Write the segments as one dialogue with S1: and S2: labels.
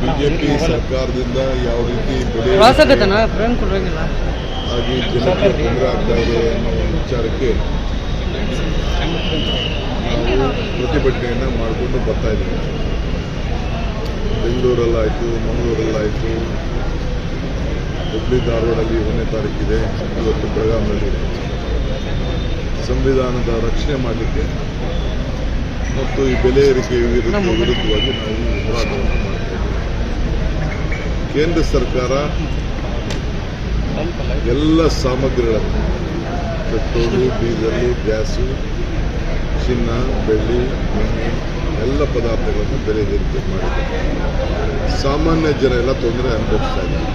S1: BJP ಸರ್ಕಾರದಿಂದ ಯಾವ ರೀತಿ
S2: ಬೆಳೆ
S1: ಹಾಗೆ ಜನಕ್ಕೆ ತೊಂದರೆ ಆಗ್ತಾ ಇದೆ ಅನ್ನೋ ವಿಚಾರಕ್ಕೆ ನಾವು ಪ್ರತಿಭಟನೆಯನ್ನು ಮಾಡಿಕೊಂಡು ಬರ್ತಾ ಇದ್ದೀವಿ. ಬೆಂಗಳೂರಲ್ಲಾಯಿತು ಮಂಗಳೂರಲ್ಲಾಯಿತು. ಹುಬ್ಬಳ್ಳಿ ಧಾರವಾಡಲ್ಲಿ ಒಂದನೇ ತಾರೀಕಿದೆ ಇವತ್ತು ಬೆಳಗಾವಿನಲ್ಲಿದೆ ಸಂವಿಧಾನದ ರಕ್ಷಣೆ ಮಾಡಲಿಕ್ಕೆ ಮತ್ತು ಈ ಬೆಲೆ ಏರಿಕೆ ವಿರುದ್ಧ ವಿರುದ್ಧವಾಗಿ ನಾವು ಹೋರಾಟವನ್ನು ಮಾಡ್ತೇವೆ. ಕೇಂದ್ರ ಸರ್ಕಾರ ಎಲ್ಲ ಸಾಮಗ್ರಿಗಳನ್ನು ಪೆಟ್ರೋಲು ಡೀಸೆಲು ಗ್ಯಾಸು ಚಿನ್ನ ಬೆಳ್ಳಿ ಮಣ್ಣು ಎಲ್ಲ ಪದಾರ್ಥಗಳನ್ನು ಬೆಲೆ ಏರಿಕೆ ಮಾಡಿದೆ. ಸಾಮಾನ್ಯ ಜನ ಎಲ್ಲ ತೊಂದರೆ ಅನುಭವಿಸ್ತಾ ಇದ್ದಾರೆ.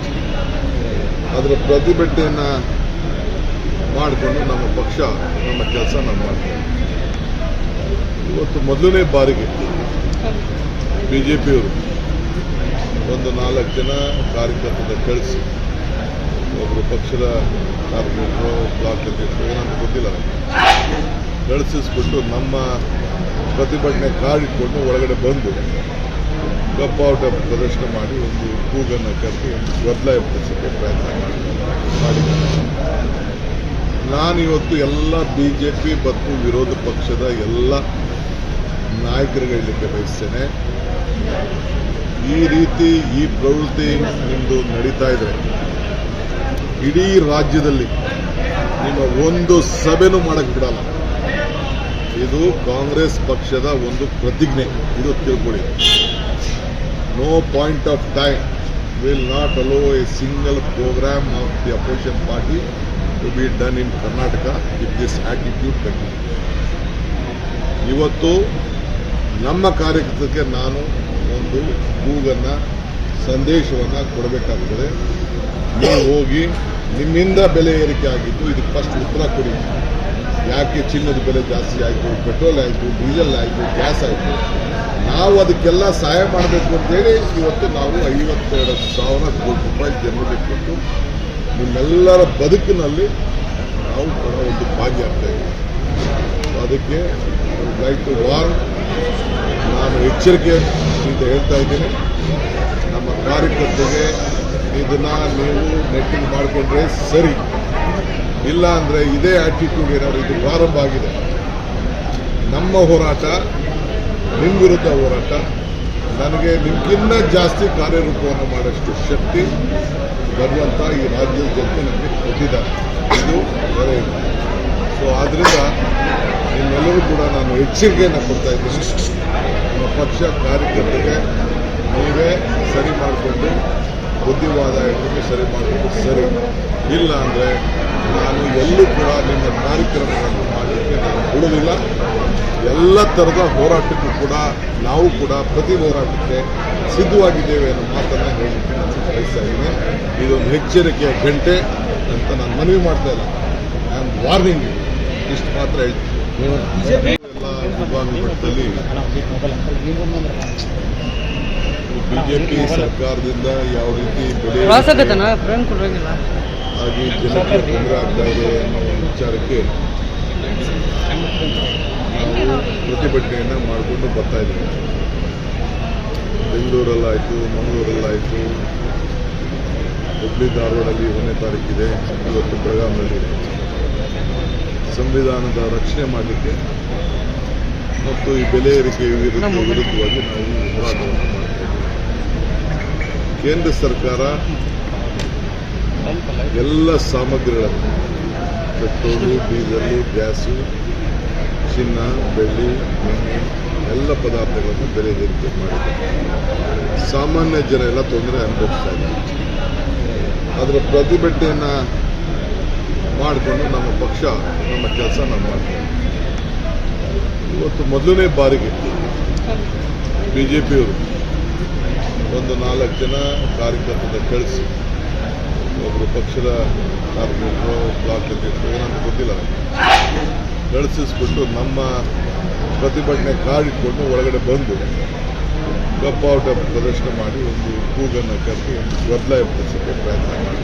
S1: ಅದರ ಪ್ರತಿಭಟನೆಯನ್ನು ಮಾಡಿಕೊಂಡು ನಮ್ಮ ಪಕ್ಷ ನಮ್ಮ ಕೆಲಸ ನಾವು ಮಾಡ್ತೇವೆ. ಇವತ್ತು ಮೊದಲನೇ ಬಾರಿಗೆ ಬಿ ಜೆ ಪಿಯವರು ಒಂದು ನಾಲ್ಕು ಜನ ಕಾರ್ಯಕರ್ತರನ್ನ ಕಳಿಸಿ ಒಬ್ಬರು ಪಕ್ಷದ ಕಾರ್ಯಕರ್ತರು, ಬ್ಲಾಕ್ ಅಧ್ಯಕ್ಷರು, ಏನಂತ ಗೊತ್ತಿಲ್ಲ ಕಳಿಸಿಸ್ಬಿಟ್ಟು ನಮ್ಮ ಪ್ರತಿಭಟನೆ ಕಾರ್ಡ್ ಇಟ್ಕೊಂಡು ಒಳಗಡೆ ಬಂದು ಕಪ್ಪಾಟ ಪ್ರದರ್ಶನ ಮಾಡಿ ಒಂದು ಕೂಗನ್ನು ಕರೆದು ಎಬ್ಬಿಸೋಕ್ಕೆ ಪ್ರಯತ್ನ ಮಾಡಿ ಮಾಡಿದ್ದಾರೆ. ನಾನಿವತ್ತು ಎಲ್ಲ ಬಿ ಜೆ ಪಿ ಮತ್ತು ವಿರೋಧ ಪಕ್ಷದ ಎಲ್ಲ ನಾಯಕರಿಗೆ ಹೇಳಲಿಕ್ಕೆ ಬಯಸ್ತೇನೆ. ಈ ರೀತಿ ಈ ಪ್ರವೃತ್ತಿ ನಿಮ್ಮದು ನಡೀತಾ ಇದೆ ಇಡೀ ರಾಜ್ಯದಲ್ಲಿ ನಿಮ್ಮ ಒಂದು ಸಭೆನೂ ಮಾಡಕ್ಕೆ ಬಿಡಲ್ಲ. ಇದು ಕಾಂಗ್ರೆಸ್ ಪಕ್ಷದ ಒಂದು ಪ್ರತಿಜ್ಞೆ, ಇದು ತಿಳ್ಕೊಳ್ಳಿ. No point of time will not allow a single programme of the opposition party to be done in Karnataka with this attitude continue ಇವತ್ತು ನಮ್ಮ ಕಾರ್ಯಕರ್ತಕ್ಕೆ ನಾನು ಒಂದು ಕೂಗನ್ನು, ಸಂದೇಶವನ್ನು ಕೊಡಬೇಕಾಗ್ತದೆ. ನೀವು ಹೋಗಿ ನಿಮ್ಮಿಂದ ಬೆಲೆ ಏರಿಕೆ ಆಗಿದ್ದು ಇದಕ್ಕೆ ಫಸ್ಟ್ ಉತ್ತರ ಕೊಡಿ. ಯಾಕೆ ಚಿನ್ನದ ಬೆಲೆ ಜಾಸ್ತಿ ಆಯಿತು ಪೆಟ್ರೋಲ್ ಆಯಿತು ಡೀಸೆಲ್ ಆಯಿತು ಗ್ಯಾಸ್ ಆಯಿತು? ನಾವು ಅದಕ್ಕೆಲ್ಲ ಸಹಾಯ ಮಾಡಬೇಕು ಅಂತೇಳಿ ಇವತ್ತು ನಾವು ಐವತ್ತೆರಡು ಸಾವಿರ ಕೋಟಿ ರೂಪಾಯಿ ಜನರಿಗೆ ಕೊಟ್ಟು ನಿಮ್ಮೆಲ್ಲರ ಬದುಕಿನಲ್ಲಿ ನಾವು ಕೂಡ ಒಂದು ಭಾಗಿಯಾಗ್ತಾ ಇದ್ದೀವಿ ಅದಕ್ಕೆ ಲೈಕ್ ಟು ವಾರ್ನ್ ನಾನು ಎಚ್ಚರಿಕೆ ಅಂತ ಹೇಳ್ತಾ ಇದ್ದೀನಿ. ನಮ್ಮ ಕಾರ್ಯಕರ್ತರಿಗೆ ಇದನ್ನ ನೀವು ನೆಟ್ಟಿಂಗ್ ಮಾಡಿಕೊಂಡ್ರೆ ಸರಿ. ಇಲ್ಲ ಅಂದರೆ ಇದೇ ಆಟಿಟ್ಯೂಡ್ ಏನಾದ್ರು ಇದು ಪ್ರಾರಂಭ ಆಗಿದೆ. ನಮ್ಮ ಹೋರಾಟ ನಿಮ್ಮ ವಿರುದ್ಧ ಹೋರಾಟ. ನನಗೆ ನಿಮ್ಗಿನ್ನ ಜಾಸ್ತಿ ಕಾರ್ಯರೂಪವನ್ನು ಮಾಡೋಷ್ಟು ಶಕ್ತಿ ಬರುವಂಥ ಈ ರಾಜ್ಯದ ಜನತೆ ನಮಗೆ ಕೊಟ್ಟಿದ್ದಾರೆ. ಇದು ಬೇರೆ ಸೊ ಆದ್ದರಿಂದ ನಿಮ್ಮೆಲ್ಲರೂ ಕೂಡ ನಾನು ಎಚ್ಚರಿಕೆಯನ್ನು ಕೊಡ್ತಾ ಇದ್ದೀನಿ. ನಮ್ಮ ಪಕ್ಷ ಕಾರ್ಯಕರ್ತರಿಗೆ ನೀವೇ ಸರಿ ಮಾಡಿಕೊಂಡು, ಬುದ್ಧಿವಾದ ಇಟ್ಕೊಂಡು ಸರಿ ಮಾಡಿಕೊಂಡು ಸರಿ. ಇಲ್ಲ ಅಂದರೆ ನಾನು ಎಲ್ಲೂ ಕೂಡ ನಿಮ್ಮ ಕಾರ್ಯಕ್ರಮಗಳನ್ನು ಮಾಡಲಿಕ್ಕೆ ನಾನು ಬಿಡೋದಿಲ್ಲ ಎಲ್ಲ ಥರದ ಹೋರಾಟಕ್ಕೂ ಕೂಡ ನಾವು ಕೂಡ ಪ್ರತಿ ಹೋರಾಟಕ್ಕೆ ಸಿದ್ಧವಾಗಿದ್ದೇವೆ ಅನ್ನೋ ಮಾತನ್ನು ಹೇಳಲಿಕ್ಕೆ ನಾನು ಬಯಸ್ತಾ ಇದ್ದೀನಿ. ಇದೊಂದು ಎಚ್ಚರಿಕೆಯ ಗಂಟೆ ಅಂತ ನಾನು ಮನವಿ ಮಾಡ್ತಾ ಇಲ್ಲ. ಐ ಆಮ್ ವಾರ್ನಿಂಗ್ ಇಷ್ಟು ಮಾತ್ರ ಹೇಳ್ತೀನಿ. ಬಿಜೆಪಿ ಸರ್ಕಾರದಿಂದ ಯಾವ ರೀತಿ ಬೆಲೆ ಹಾಗೆ ಜನಕ್ಕೆ ತೊಂದರೆ ಆಗ್ತಾ ಇದೆ ಅನ್ನೋ ವಿಚಾರಕ್ಕೆ ನಾವು ಪ್ರತಿಭಟನೆಯನ್ನು ಮಾಡಿಕೊಂಡು ಬರ್ತಾ ಇದ್ದೀವಿ ಬೆಂಗಳೂರಲ್ಲಾಯಿತು ಮಂಗಳೂರಲ್ಲಾಯಿತು. ಹುಬ್ಬಳ್ಳಿ ಧಾರವಾಡಲ್ಲಿ ಒಂದನೇ ತಾರೀಕಿದೆ. ಇವತ್ತು ಬೆಳಗಾವಿನಲ್ಲಿದೆ ಸಂವಿಧಾನದ ರಕ್ಷಣೆ ಮಾಡಲಿಕ್ಕೆ ಮತ್ತು ಈ ಬೆಲೆ ಏರಿಕೆ ವಿರುದ್ಧ ವಿರುದ್ಧವಾಗಿ ನಾವು ಹೋರಾಟವನ್ನು ಮಾಡ್ತೇವೆ. ಕೇಂದ್ರ ಸರ್ಕಾರ ಎಲ್ಲ ಸಾಮಗ್ರಿಗಳನ್ನು, ಪೆಟ್ರೋಲು, ಡೀಸೆಲು, ಗ್ಯಾಸು, ಚಿನ್ನ, ಬೆಳ್ಳಿ ಎಣ್ಣೆ ಎಲ್ಲ ಪದಾರ್ಥಗಳನ್ನು ಬೆಲೆ ಏರಿಕೆ ಮಾಡಿದೆ. ಸಾಮಾನ್ಯ ಜನ ಎಲ್ಲ ತೊಂದರೆ ಅನುಭವಿಸ್ತಾ ಇದ್ದಾರೆ. ಅದರ ಪ್ರತಿಭಟನೆಯನ್ನು ಮಾಡಿಕೊಂಡು ನಮ್ಮ ಪಕ್ಷ, ನಮ್ಮ ಕೆಲಸ ನಾವು ಮಾಡ್ತೇವೆ. ಇವತ್ತು ಮೊದಲನೇ ಬಾರಿಗೆ ಬಿ ಜೆ ಪಿಯವರು ಒಂದು ನಾಲ್ಕು ಜನ ಕಾರ್ಯಕರ್ತರನ್ನ ಕಳಿಸಿ ಒಬ್ಬರು ಪಕ್ಷದ ಕಾರ್ಯಕರ್ತರು, ಬ್ಲಾಕ್ ಅಧ್ಯಕ್ಷರು, ಏನಂತ ಗೊತ್ತಿಲ್ಲ ಕಳಿಸಿಸ್ಬಿಟ್ಟು ನಮ್ಮ ಪ್ರತಿಭಟನೆ ಕಾರ್ಡ್ ಇಟ್ಕೊಂಡು ಒಳಗಡೆ ಬಂದು ಗಪ್ಪಾಟ ಪ್ರದರ್ಶನ ಮಾಡಿ ಒಂದು ಕೂಗನ್ನು ಕರೆದು ಒಂದು ಎಬ್ಬಿಸೋಕ್ಕೆ ಪ್ರಯತ್ನ ಮಾಡಿ.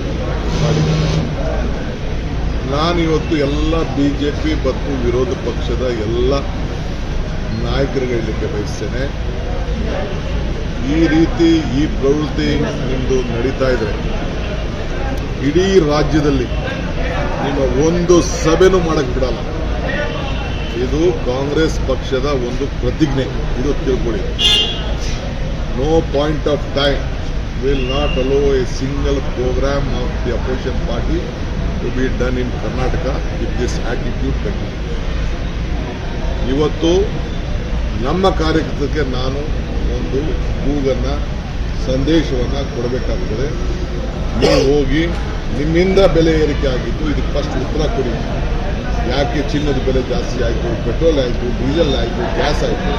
S1: ನಾನಿವತ್ತು ಎಲ್ಲ ಬಿ ಜೆ ಪಿ ಮತ್ತು ವಿರೋಧ ಪಕ್ಷದ ಎಲ್ಲ ನಾಯಕರಿಗೆ ಹೇಳಲಿಕ್ಕೆ ಬಯಸ್ತೇನೆ. ಈ ರೀತಿ ಈ ಪ್ರವೃತ್ತಿ ನಿಮ್ಮದು ನಡೀತಾ ಇದೆ ಇಡೀ ರಾಜ್ಯದಲ್ಲಿ ನಿಮ್ಮ ಒಂದು ಸಭೆನೂ ಮಾಡಕ್ಕೆ ಬಿಡಲ್ಲ. ಇದು ಕಾಂಗ್ರೆಸ್ ಪಕ್ಷದ ಒಂದು ಪ್ರತಿಜ್ಞೆ. ಇದು ತಿಳ್ಕೊಳ್ಳಿ. No point of time will not allow a single programme of the opposition party to be done in Karnataka with this attitude continue ಇವತ್ತು ನಮ್ಮ ಕಾರ್ಯಕರ್ತಕ್ಕೆ ನಾನು ಒಂದು ಕೂಗನ್ನು ಸಂದೇಶವನ್ನು ಕೊಡಬೇಕಾಗ್ತದೆ. ನೀವು ಹೋಗಿ ನಿಮ್ಮಿಂದ ಬೆಲೆ ಏರಿಕೆ ಆಗಿದ್ದು ಇದಕ್ಕೆ ಫಸ್ಟ್ ಉತ್ತರ ಕೊಡಿ. ಯಾಕೆ ಚಿನ್ನದ ಬೆಲೆ ಜಾಸ್ತಿ ಆಯಿತು, ಪೆಟ್ರೋಲ್ ಆಯಿತು, ಡೀಸೆಲ್ ಆಯಿತು, ಗ್ಯಾಸ್ ಆಯಿತು?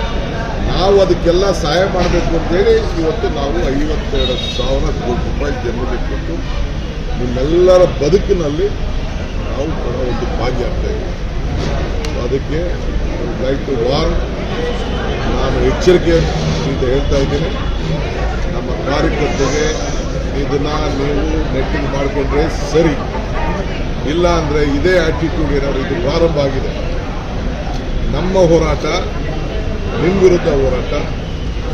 S1: ನಾವು ಅದಕ್ಕೆಲ್ಲ ಸಹಾಯ ಮಾಡಬೇಕು ಅಂತೇಳಿ ಇವತ್ತು ನಾವು ಐವತ್ತೆರಡು ಸಾವಿರ ಕೋಟಿ ರೂಪಾಯಿ ಜನರಿಗೆ ಕೊಟ್ಟು ನಿಮ್ಮೆಲ್ಲರ ಬದುಕಿನಲ್ಲಿ ನಾವು ಕೂಡ ಒಂದು ಭಾಗಿಯಾಗ್ತಾ ಇದ್ದೀವಿ ಅದಕ್ಕೆ ಲೈಕ್ ಟು ವಾರ್ ನಾನು ಎಚ್ಚರಿಕೆ ಅಂತ ಹೇಳ್ತಾ ಇದ್ದೀನಿ. ನಮ್ಮ ಕಾರ್ಯಕರ್ತರಿಗೆ ಇದನ್ನು ನೀವು ನೆಟ್ಟಿಂಗ್ ಮಾಡಿಕೊಂಡ್ರೆ ಸರಿ. ಇಲ್ಲ ಅಂದರೆ ಇದೇ ಆಟಿಟ್ಯೂಡ್ ಏನಾದರೂ ಇದು ಪ್ರಾರಂಭ ಆಗಿದೆ. ನಮ್ಮ ಹೋರಾಟ ನಿಮ್ಮ ವಿರುದ್ಧ ಹೋರಾಟ.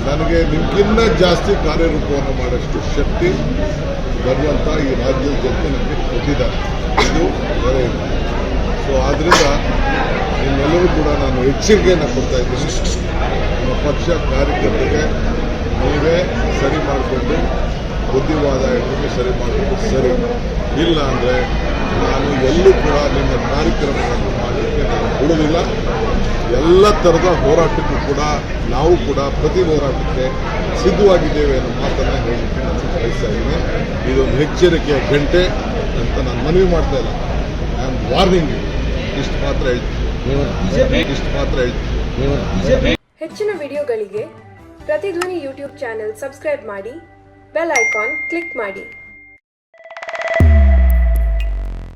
S1: ನನಗೆ ನಿಮ್ಗಿನ್ನ ಜಾಸ್ತಿ ಕಾರ್ಯರೂಪವನ್ನು ಮಾಡೋಷ್ಟು ಶಕ್ತಿ ಬರುವಂತ ಈ ರಾಜ್ಯದ ಜನತೆ ನನಗೆ ಕೊಟ್ಟಿದ್ದಾರೆ. ಇದು ಬೇರೆ ಸೊ ಆದ್ದರಿಂದ ನಿಮ್ಮೆಲ್ಲರೂ ಕೂಡ ನಾನು ಎಚ್ಚರಿಕೆಯನ್ನು ಕೊಡ್ತಾ ಇದ್ದೀನಿ. ನಮ್ಮ ಪಕ್ಷ ಕಾರ್ಯಕರ್ತರಿಗೆ ನೀವೇ ಸರಿ ಮಾಡಿಕೊಂಡು ಬುದ್ಧಿವಾದ ಇಟ್ಟು ಸರಿ ಮಾಡಿಕೊಂಡು ಸರಿ. ಇಲ್ಲ ಅಂದರೆ ನಾನು ಎಲ್ಲೂ ಕೂಡ ನಿಮ್ಮ ಕಾರ್ಯಕ್ರಮಗಳನ್ನು ಮಾಡಲಿಕ್ಕೆ ನಾನು ಬಿಡೋದಿಲ್ಲ ಎಲ್ಲ ಥರದ ಹೋರಾಟಕ್ಕೂ ಕೂಡ ನಾವು ಕೂಡ ಪ್ರತಿ ಹೋರಾಟಕ್ಕೆ ಸಿದ್ಧವಾಗಿದ್ದೇವೆ ಅನ್ನೋ ಮಾತನ್ನು ಹೇಳಲಿಕ್ಕೆ ನಾನು ಬಯಸ್ತಾ ಇದ್ದೀನಿ. ಇದೊಂದು ಎಚ್ಚರಿಕೆಯ ಗಂಟೆ ಅಂತ ನಾನು ಮನವಿ ಮಾಡ್ತಾ ಇಲ್ಲ. ನಾನು ವಾರ್ನಿಂಗ್ ಇಷ್ಟು ಮಾತ್ರ ಹೇಳ್ತೀನಿ. ಇಷ್ಟು ಮಾತ್ರ ಹೇಳ್ತೀನಿ.
S3: ಹೆಚ್ಚಿನ ವಿಡಿಯೋಗಳಿಗೆ ಪ್ರತಿಧ್ವನಿ ಯೂಟ್ಯೂಬ್ ಚಾನೆಲ್ ಸಬ್ಸ್ಕ್ರೈಬ್ ಮಾಡಿ, ಬೆಲ್ ಐಕಾನ್ ಕ್ಲಿಕ್ ಮಾಡಿ.